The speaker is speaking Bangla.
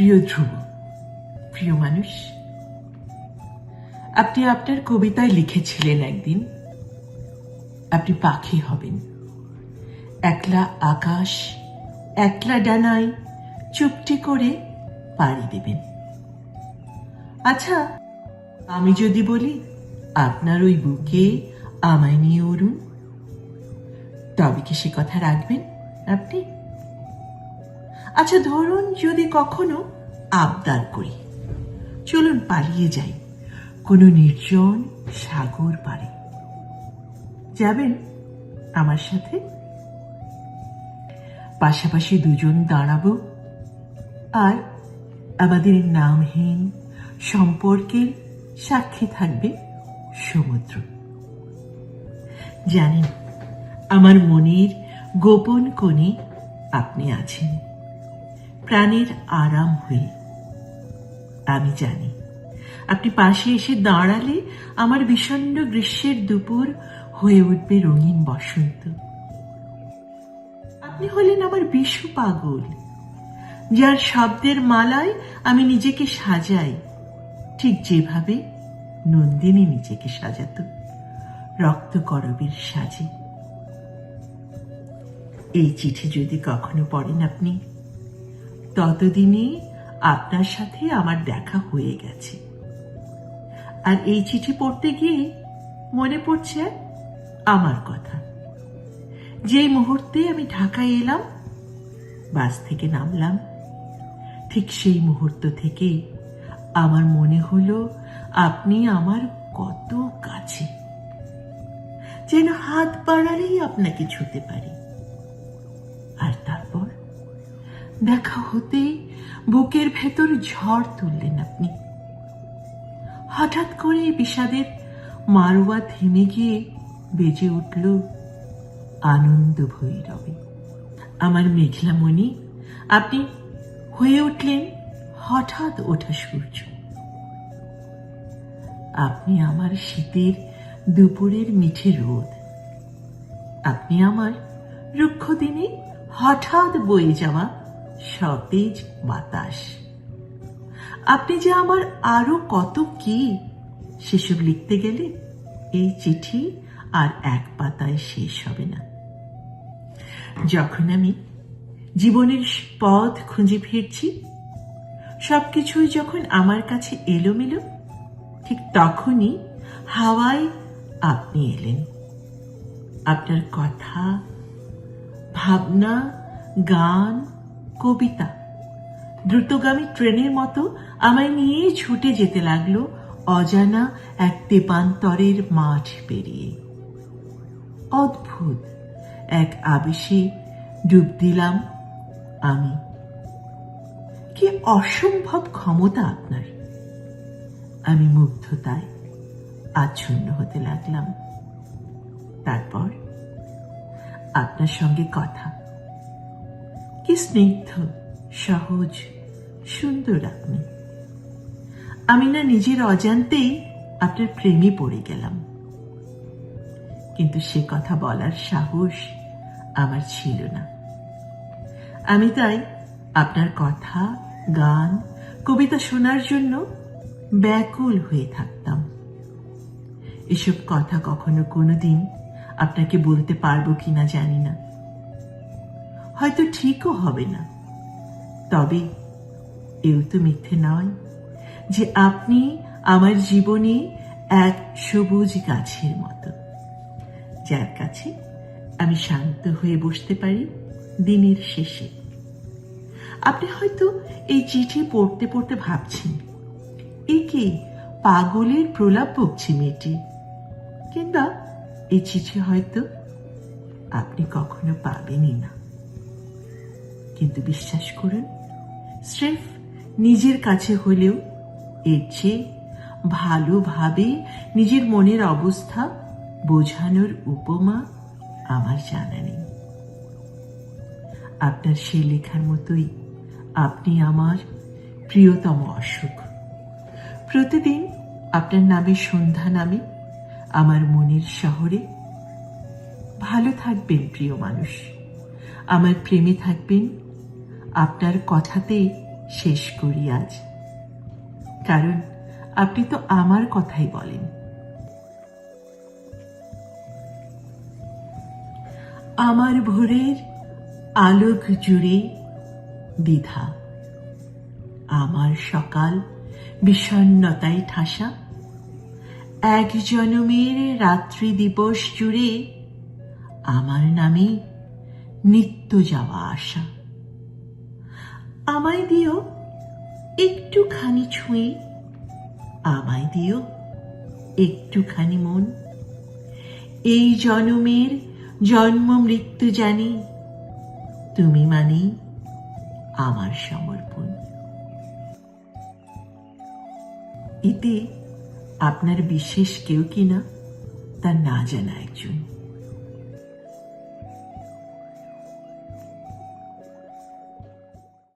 প্রিয় ধ্রুব, প্রিয় মানুষ, আপনি আপনার কবিতায় লিখেছিলেন একদিন, আপনি পাখি হবেন। একলা আকাশ, একলা ডানায় চুপটি করে পাড়ি দেবেন। আচ্ছা আমি যদি বলি, আপনার ওই বুকে আমায় নিয়ে উড়ুন। তবে কি সে কথা রাখবেন আপনি? আচ্ছা ধরুন যদি কখনো আবদার করি। চলুন পালিয়ে যাই। কোনো নির্জন সাগর পারে যাবেন আমার সাথে? পাশাপাশি দুজন দাঁড়াবো। আর আমাদের নামহীন সম্পর্কের সাক্ষী থাকবে সমুদ্র। জানেন, আমার মনের গোপন কোণে আপনি আছেন। প্রাণের আরাম হয়ে আমি জানি। আপনি পাশে এসে দাঁড়ালে আমার বিষণ্ণ গ্রীষ্মের দুপুর হয়ে উঠবে রঙিন বসন্ত। আপনি হলেন আমার বিশু পাগল, যার শব্দের মালায় আমি নিজেকে সাজাই। ঠিক যেভাবে নন্দিনী নিজেকে সাজাত, রক্ত করবীর সাজে। এই চিঠি যদি কখনো পড়েন আপনি ততদিনে আপনার সাথে আমার দেখা হয়ে গেছে। আর এই চিঠি পড়তে গিয়ে মনে পড়ছে আমার কথা। যেই মুহূর্তে আমি ঢাকায় এলাম, বাস থেকে নামলাম, ঠিক সেই মুহূর্ত থেকে আমার মনে হলো আপনি আমার কত কাছে। যেন হাত বাড়ালেই আপনাকে ছুতে পারি। দেখা হতে বুকের ভেতর ঝড় তুললেন আপনি। হঠাৎ করে বিষাদের মারোয়া থেমে গিয়ে বেজে উঠল আনন্দ ভৈরবে। আমার মেঘলা মনি আপনি হয়ে উঠলেন হঠাৎ ওঠা সূর্য। আপনি আমার শীতের দুপুরের মিঠে রোদ। আপনি আমার রুক্ষ দিনে হঠাৎ বয়ে যাওয়া সতেজ বাতাস। আপনি যে আমার আরও কত কি, সেসব লিখতে গেলে এই চিঠি আর এক পাতায় শেষ হবে না। যখন আমি জীবনের পথ খুঁজে ফিরছি, সবকিছুই যখন আমার কাছে এলোমেলো, ঠিক তখনই হাওয়ায় আপনি এলেন। আপনার কথা, ভাবনা, গান কবিতা। দ্রুতগামী ট্রেনের মতো আমায় নিয়ে ছুটে যেতে লাগল অজানা এক তেপান্তরের মাঠ পেরিয়ে। অদ্ভুত এক আবেশে ডুব দিলাম আমি। কি অসম্ভব ক্ষমতা আপনার। আমি মুগ্ধতায় আচ্ছন্ন হতে লাগলাম। তারপর আপনার সঙ্গে কথা। কি স্নিগ্ধ, সহজ, সুন্দর আপনি। আমি না নিজের অজান্তেই আপনার প্রেমে পড়ে গেলাম। কিন্তু সে কথা বলার সাহস আমার ছিল না। আমি তাই আপনার কথা, গান, কবিতা শোনার জন্য ব্যাকুল হয়ে থাকতাম। এসব কথা কখনো কোনোদিন আপনাকে বলতে পারব কিনা জানি না। হয়তো ঠিকও হবে না। তবে এও তো মিথ্যে নয় যে আপনি আমার জীবনে এক সবুজ গাছের মতো। যার কাছে আমি শান্ত হয়ে বসতে পারি দিনের শেষে। আপনি হয়তো এই চিঠি পড়তে পড়তে ভাবছেন, এ কি পাগলের প্রলাপ বকছে মেয়েটি? কিংবা এই চিঠি হয়তো আপনি কখনো পাবেনই না। কিন্তু বিশ্বাস করুন, স্রেফ নিজের কাছে হলেও এর চেয়ে ভালোভাবে নিজের মনের অবস্থা বোঝানোর উপমা আমার জানা নেই। আপনার সে লেখার মতোই আপনি আমার প্রিয়তম অসুখ প্রতিদিন আপনার নামে সন্ধ্যা নামে আমার মনের শহরে ভালো থাকবেন প্রিয় মানুষ। আমার প্রেমে থাকবেন আপনার কথাতে শেষ করি আজ। কারণ আপনি তো আমার কথাই বলেন। আমার ভোরের আলোক জুড়ে দ্বিধা। আমার সকাল বিষণ্নতায় ঠাসা। এক জনমের রাত্রি দিবস জুড়ে আমার নামে নিত্য যাওয়া আসা। আমায় দিও একটুখানি ছুঁয়ে আমায় দিও একটুখানি মন। এই জনমের জন্ম মৃত্যু জানি। তুমি মানেই আমার সমর্পণ। এতে আপনার বিশেষ কেউ কিনা তা না জানা একজন।